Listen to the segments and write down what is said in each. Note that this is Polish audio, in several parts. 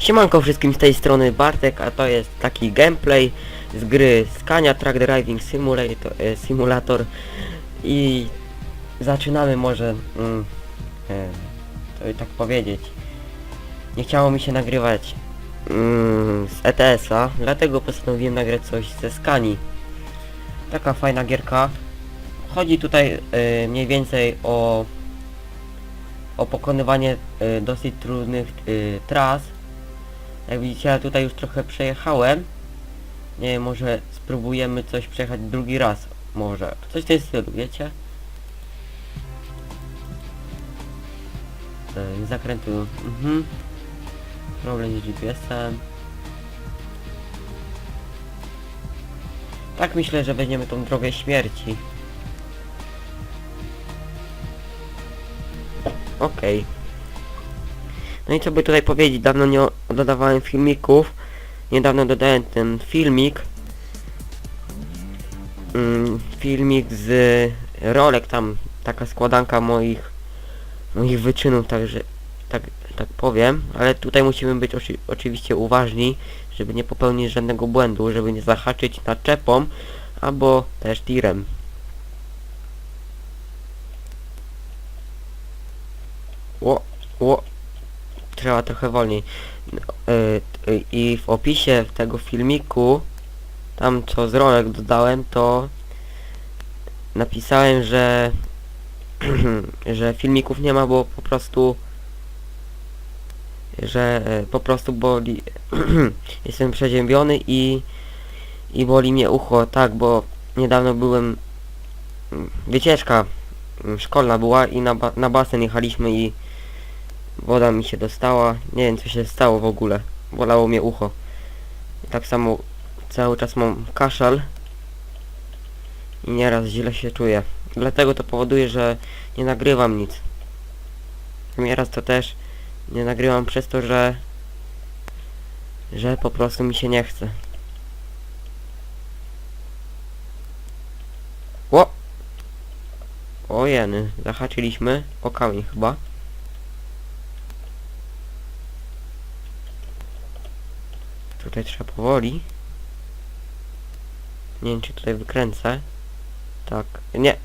Siemanko wszystkim z tej strony Bartek, a to jest taki gameplay z gry Scania Track Driving Simulator, e, Simulator i zaczynamy może mm, e, tak powiedzieć. Nie chciało mi się nagrywać mm, z ETS-a, dlatego postanowiłem nagrać coś ze Scanii. Taka fajna gierka. Chodzi tutaj e, mniej więcej o o pokonywanie e, dosyć trudnych e, tras. Jak widzicie, ja tutaj już trochę przejechałem. Nie wiem, może spróbujemy coś przejechać drugi raz. Może. Coś w tym stylu, wiecie? E, zakrętu. Mhm. Problem z GPS-em. Tak myślę, że weźmiemy tą drogę śmierci. Okej. No i co by tutaj powiedzieć, dawno nie dodawałem filmików. Niedawno dodałem ten filmik. Mm, filmik z rolek tam, taka składanka moich moich wyczynów, także tak, tak powiem, ale tutaj musimy być oczy, oczywiście uważni, żeby nie popełnić żadnego błędu, żeby nie zahaczyć naczepą albo też tirem. Ło, ło, trzeba trochę wolniej. Y, I w opisie tego filmiku, tam co z rolek dodałem, to napisałem, że że filmików nie ma, bo po prostu że e, po prostu boli jestem przeziębiony i i boli mnie ucho, tak, bo niedawno byłem mm, wycieczka mm, szkolna była i na, ba na basen jechaliśmy i woda mi się dostała, nie wiem co się stało w ogóle, bolało mnie ucho. Tak samo cały czas mam kaszel i nieraz źle się czuję. Dlatego to powoduje, że nie nagrywam nic. Nieraz to też nie nagrywam przez to, że że po prostu mi się nie chce. O! O jeny, zahaczyliśmy o kamień chyba. Tutaj trzeba powoli. Nie wiem czy tutaj wykręcę. Tak, nie.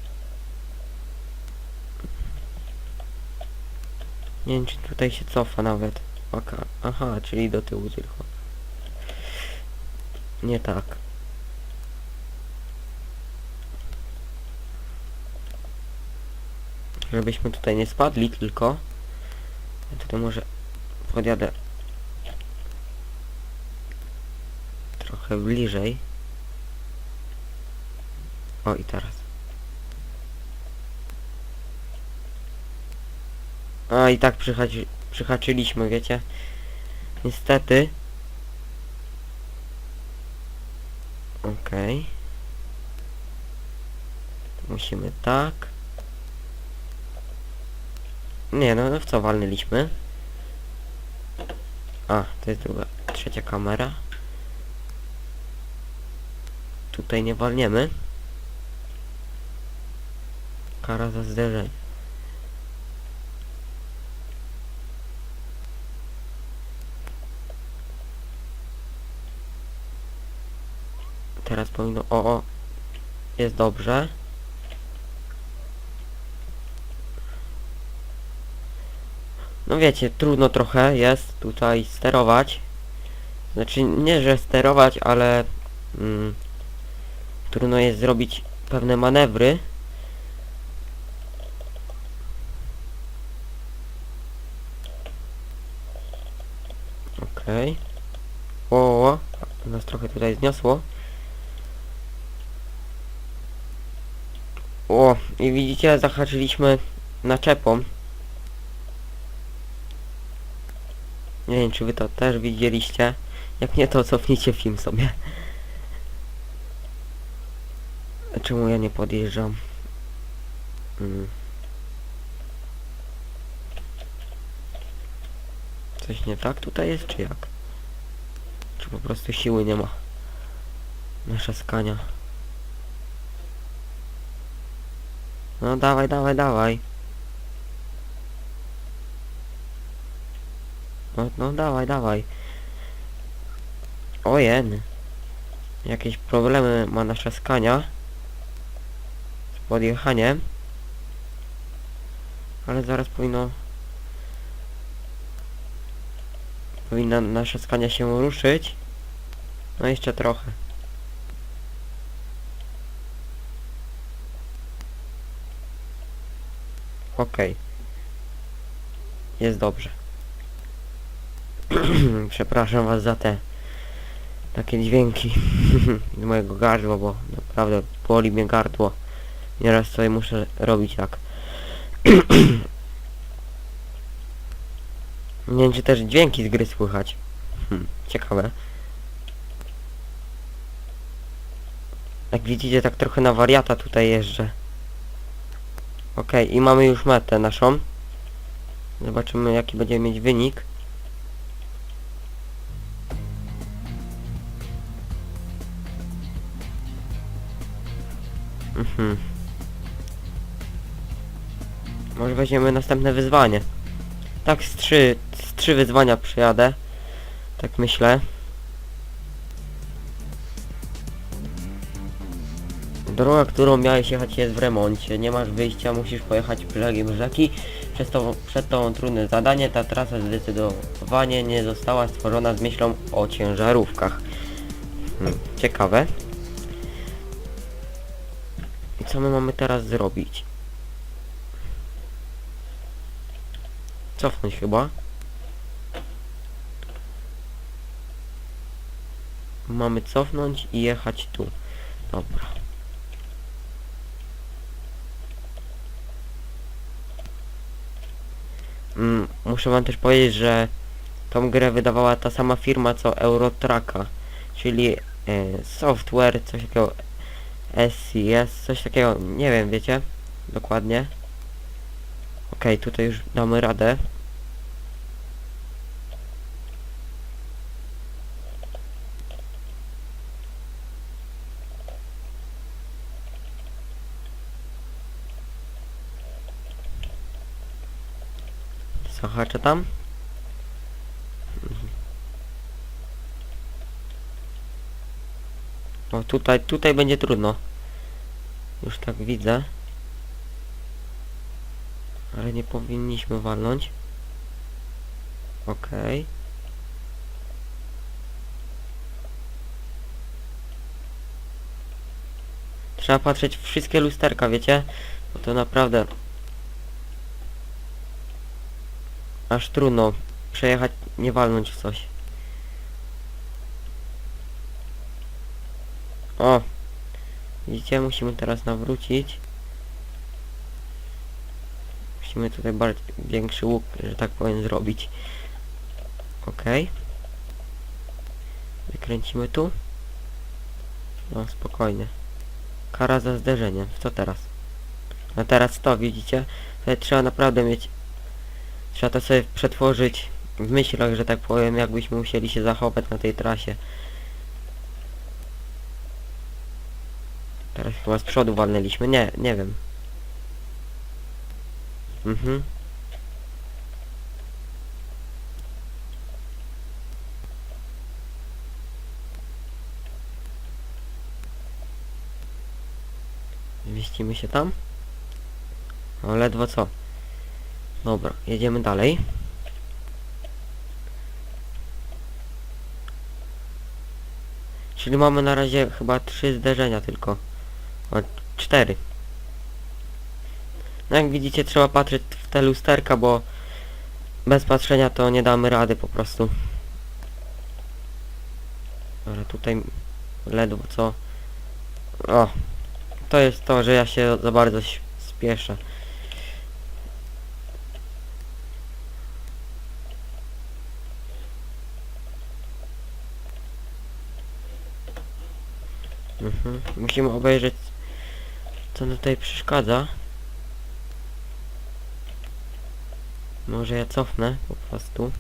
Nie wiem czy tutaj się cofa nawet. Oka. Aha, czyli do tyłu tylko. Nie tak. Żebyśmy tutaj nie spadli tylko. Ja tutaj może podjadę trochę bliżej. O i teraz. A i tak przyhaczy, przyhaczyliśmy, wiecie. Niestety. Okej. Musimy tak. Nie, no w co walnęliśmy? A, to jest druga, trzecia kamera. Tutaj nie walniemy. Kara za zderzenie. Teraz powinno... O, o! Jest dobrze. No wiecie, trudno trochę jest tutaj sterować. Znaczy, nie że sterować, ale... Mm, trudno jest zrobić pewne manewry. Okej. Okay. O, nas trochę tutaj zniosło. O, i widzicie, zahaczyliśmy naczepą. Nie wiem, czy wy to też widzieliście. Jak nie, to cofnijcie film sobie. Czemu ja nie podjeżdżam? Mm. Coś nie tak tutaj jest, czy jak? Czy po prostu siły nie ma? Nasza skania. No dawaj, dawaj, dawaj. No, no dawaj, dawaj. Ojen. Jakieś problemy ma nasza skania. Z podjechaniem. Ale zaraz powinno... Powinna nasza skania się ruszyć. No jeszcze trochę. Okej. Jest dobrze. Przepraszam was za te takie dźwięki z mojego gardła, bo naprawdę boli mnie gardło. Nieraz sobie muszę robić tak. Nie wiem, też dźwięki z gry słychać. Hmm, ciekawe. Jak widzicie, tak trochę na wariata tutaj jeżdżę. Okej, i mamy już metę naszą. Zobaczymy, jaki będziemy mieć wynik. Mhm. Może weźmiemy następne wyzwanie. Tak, z trzy, z trzy wyzwania przyjadę. Tak myślę. Droga, którą miałeś jechać jest w remoncie. Nie masz wyjścia, musisz pojechać brzegiem rzeki. Przez to, przed tobą trudne zadanie. Ta trasa zdecydowanie nie została stworzona z myślą o ciężarówkach. Hmm, ciekawe. I co my mamy teraz zrobić? Cofnąć chyba. Mamy cofnąć i jechać tu. Dobra. Mm, muszę wam też powiedzieć, że tą grę wydawała ta sama firma co Eurotraka, czyli e, software, coś takiego SCS, coś takiego, nie wiem, wiecie? Dokładnie. Okej, tutaj już damy radę. Zahaczę tam. Mhm. O, tutaj, tutaj będzie trudno. Już tak widzę. Nie powinniśmy walnąć. Okej. Trzeba patrzeć wszystkie lusterka, wiecie? Bo to naprawdę... Aż trudno przejechać, nie walnąć w coś. O! Widzicie, musimy teraz nawrócić. Musimy tutaj bardziej większy łuk, że tak powiem, zrobić. Okej. Wykręcimy tu. No, spokojnie. Kara za zderzenie. Co teraz? No teraz to, widzicie? Tutaj trzeba naprawdę mieć... Trzeba to sobie przetworzyć w myślach, że tak powiem, jakbyśmy musieli się zachować na tej trasie. Teraz chyba z przodu walnęliśmy. Nie, nie wiem. Mhm. Zmieścimy się tam? O, ledwo co. Dobra, jedziemy dalej. Czyli mamy na razie chyba trzy zderzenia tylko. O, cztery. Jak widzicie trzeba patrzeć w te lusterka, bo bez patrzenia to nie damy rady po prostu. Ale tutaj ledwo co. O, to jest to, że ja się za bardzo spieszę. Mhm. Musimy obejrzeć co tutaj przeszkadza. Może ja cofnę po prostu.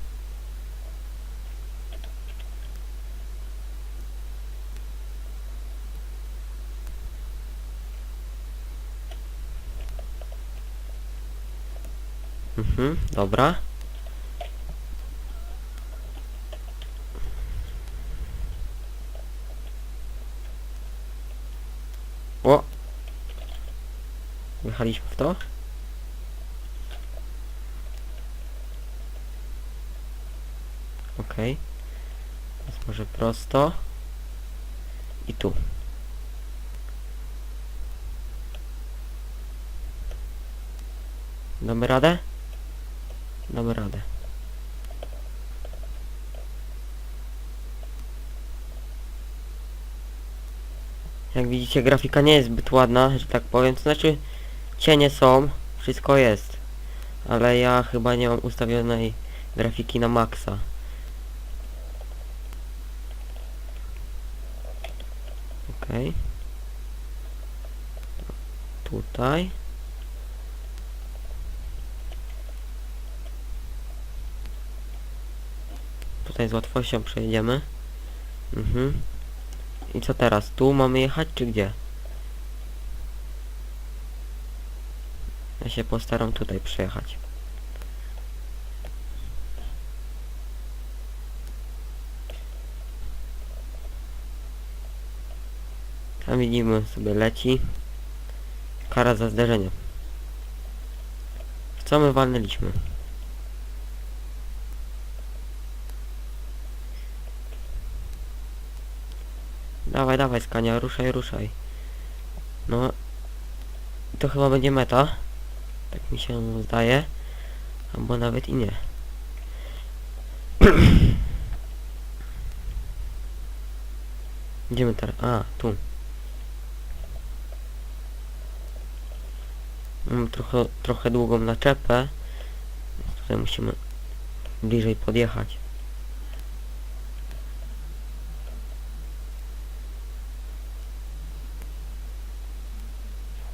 Mhm, dobra. O! Wjechaliśmy w to? Może prosto. I tu. Damy radę? Damy radę. Jak widzicie grafika nie jest zbyt ładna, że tak powiem, to znaczy cienie są, wszystko jest. Ale ja chyba nie mam ustawionej grafiki na maksa. Okej. Tutaj. Tutaj z łatwością przejedziemy. Mhm. I co teraz? Tu mamy jechać czy gdzie? Ja się postaram tutaj przejechać. Tam widzimy sobie leci. Kara za zderzenie. W co my walnęliśmy? Dawaj, dawaj skania, ruszaj, ruszaj. No. To chyba będzie meta. Tak mi się zdaje. Albo nawet i nie. Gdzie my teraz? A, tu. Mam trochę, trochę długą naczepę. Tutaj musimy bliżej podjechać.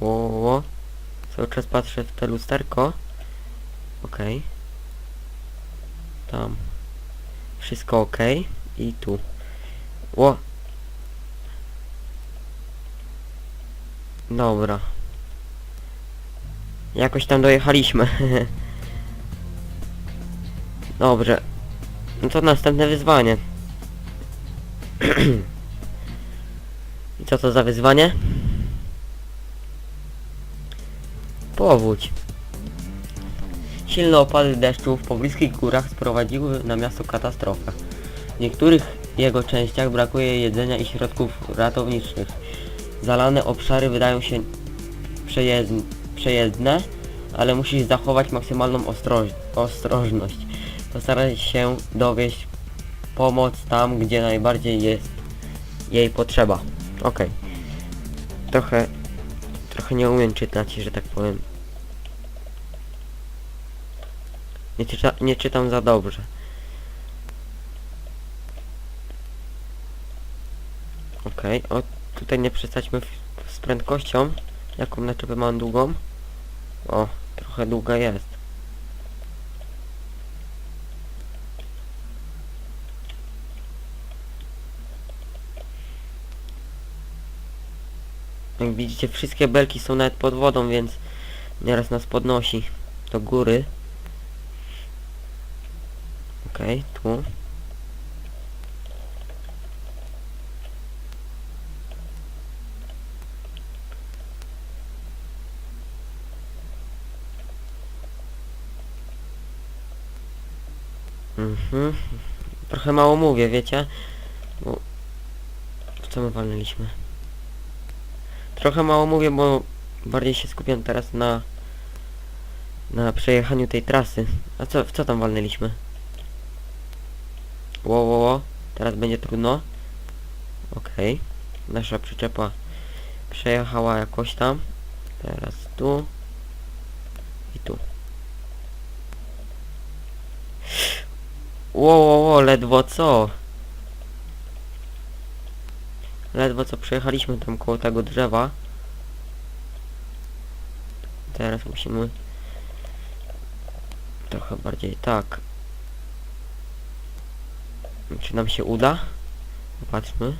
Ło. Cały czas patrzę w te lusterko. Okej. Tam. Wszystko ok. I tu. Ło. Dobra. Jakoś tam dojechaliśmy. Dobrze. No to następne wyzwanie. I co to za wyzwanie? Powódź. Silne opady deszczu w pobliskich górach sprowadziły na miasto katastrofę. W niektórych jego częściach brakuje jedzenia i środków ratowniczych. Zalane obszary wydają się przejezdn- przejezdne, ale musisz zachować maksymalną ostroż- ostrożność. Postaraj się dowieść pomoc tam, gdzie najbardziej jest jej potrzeba. Okej. Trochę Trochę nie umiem czytać, że tak powiem. Nie, czyta, nie czytam za dobrze. Okej, o tutaj nie przesadźmy w, z prędkością. Jaką naczepę mam długą? O, trochę długa jest. Jak widzicie, wszystkie belki są nawet pod wodą, więc nieraz nas podnosi do góry. Okej, tu. Mhm. Trochę mało mówię, wiecie? Bo... W co my walnęliśmy? Trochę mało mówię, bo bardziej się skupiam teraz na na przejechaniu tej trasy. A co, w co tam walnęliśmy? Ło, ło, ło. Teraz będzie trudno. Okej. Nasza przyczepa przejechała jakoś tam. Teraz tu. I tu. Ło, ło, ło, ledwo co? Ledwo co przejechaliśmy tam koło tego drzewa. Teraz musimy trochę bardziej tak. Czy nam się uda? Zobaczmy.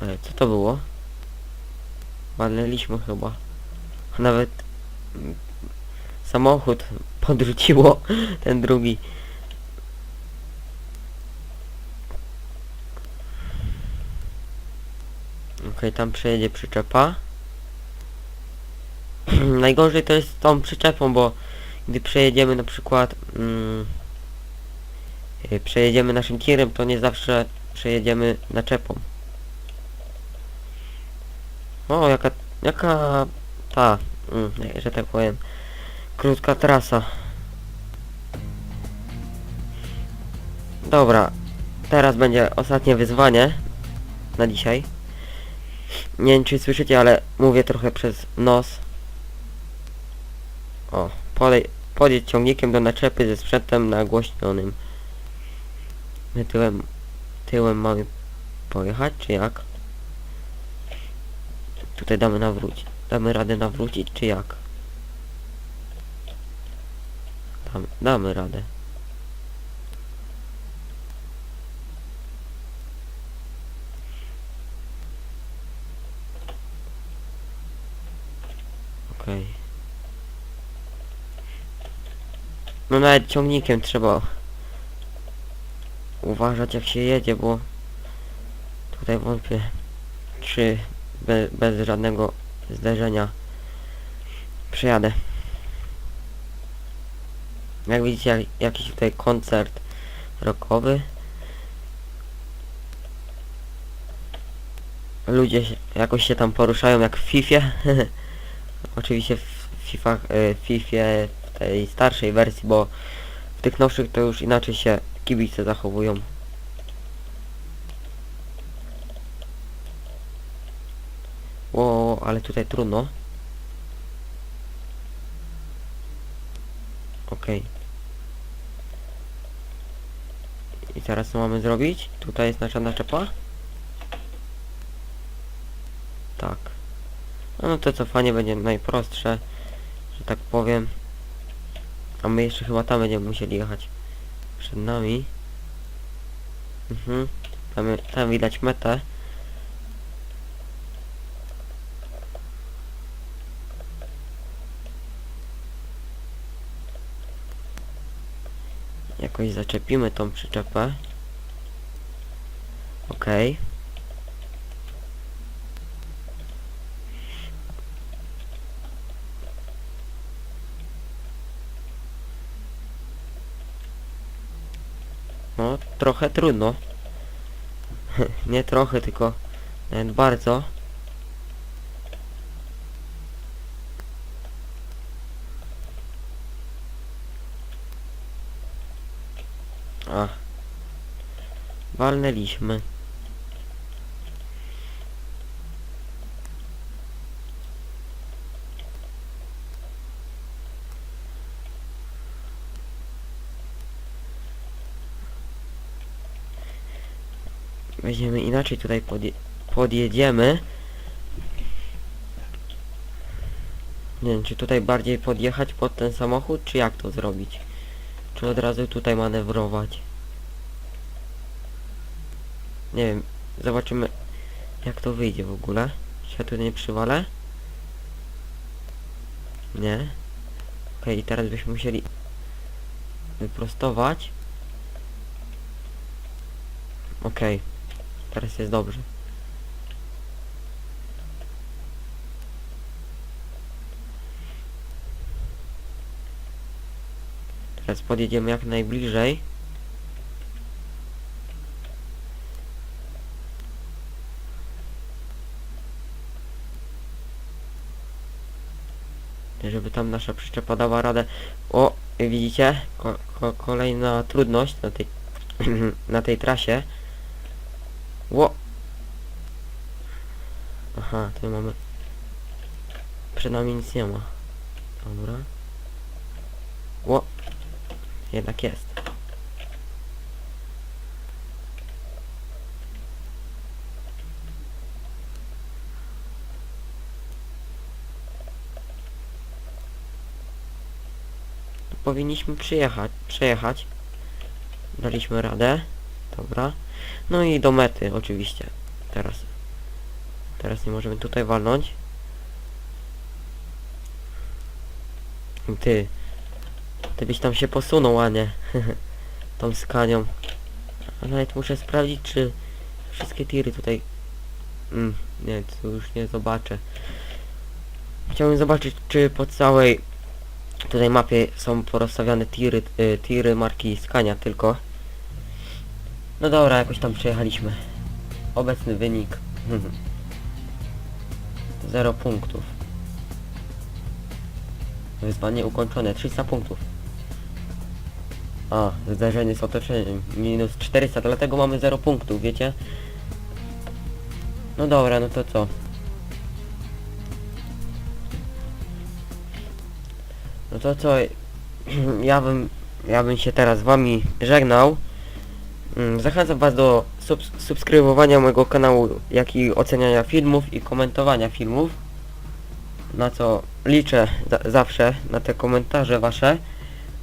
Ale co to było? Walnęliśmy chyba. Nawet samochód podrzuciło ten drugi. Okej, tam przejedzie przyczepa. Najgorzej to jest z tą przyczepą, bo gdy przejedziemy na przykład mm, y, przejedziemy naszym tirem, to nie zawsze przejedziemy naczepą. O, jaka, jaka ta, mm, że tak powiem, krótka trasa. Dobra, teraz będzie ostatnie wyzwanie na dzisiaj. Nie wiem czy słyszycie, ale mówię trochę przez nos. O, podej podjedź ciągnikiem do naczepy ze sprzętem nagłośnionym. My tyłem, tyłem mamy pojechać, czy jak? Tutaj damy nawrócić. Damy radę nawrócić, czy jak? Damy, damy radę. Okej. No nawet ciągnikiem trzeba uważać jak się jedzie, bo tutaj wątpię, czy be, bez żadnego zderzenia przejadę. Jak widzicie, jak, jakiś tutaj koncert rockowy. Ludzie się, jakoś się tam poruszają jak w Fifie. Oczywiście w FIFA, w Fifie tej starszej wersji, bo w tych nowszych to już inaczej się kibice zachowują. O, ale tutaj trudno. Okej. I teraz co mamy zrobić? Tutaj jest nasza naczepa? Tak. No to cofanie będzie najprostsze, że tak powiem. A my jeszcze chyba tam będziemy musieli jechać. Przed nami. Mhm. Tam, tam widać metę. Jakoś zaczepimy tą przyczepę. Okej. No, trochę trudno. Nie trochę, tylko nawet bardzo. A. Walnęliśmy. Weźmiemy inaczej tutaj podje podjedziemy. Nie wiem, czy tutaj bardziej podjechać pod ten samochód, czy jak to zrobić? Czy od razu tutaj manewrować? Nie wiem, zobaczymy jak to wyjdzie w ogóle. Tu nie przywalę? Nie. Okej, i teraz byśmy musieli wyprostować. Okej. Teraz jest dobrze. Teraz podjedziemy jak najbliżej. Żeby tam nasza przyczepa dała radę. O, widzicie? Ko ko kolejna trudność na tej, na tej trasie. Ło! Aha, tu mamy... Przed nami nic nie ma. Dobra. Ło! Jednak jest. Powinniśmy przyjechać, przejechać. Daliśmy radę. Dobra. No i do mety oczywiście. Teraz. Teraz nie możemy tutaj walnąć. Ty. Ty byś tam się posunął, a nie. Tą skanią. A nawet muszę sprawdzić, czy wszystkie tiry tutaj Mm, nie, to już nie zobaczę. Chciałbym zobaczyć, czy po całej tutaj mapie są porozstawiane tiry, y, tiry marki Scania tylko. No dobra, jakoś tam przejechaliśmy. Obecny wynik. 0 punktów. Wyzwanie ukończone, 300 punktów. A, zderzenie z otoczeniem. Minus 400, dlatego mamy 0 punktów, wiecie? No dobra, no to co? To co? Ja bym, ja bym się teraz z wami żegnał. Mm, Zachęcam was do subs subskrybowania mojego kanału, jak i oceniania filmów i komentowania filmów. Na co liczę za zawsze na te komentarze wasze.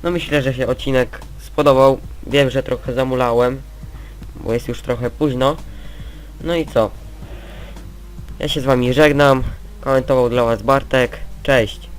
No myślę, że się odcinek spodobał. Wiem, że trochę zamulałem, bo jest już trochę późno. No i co? Ja się z wami żegnam. Komentował dla was Bartek. Cześć.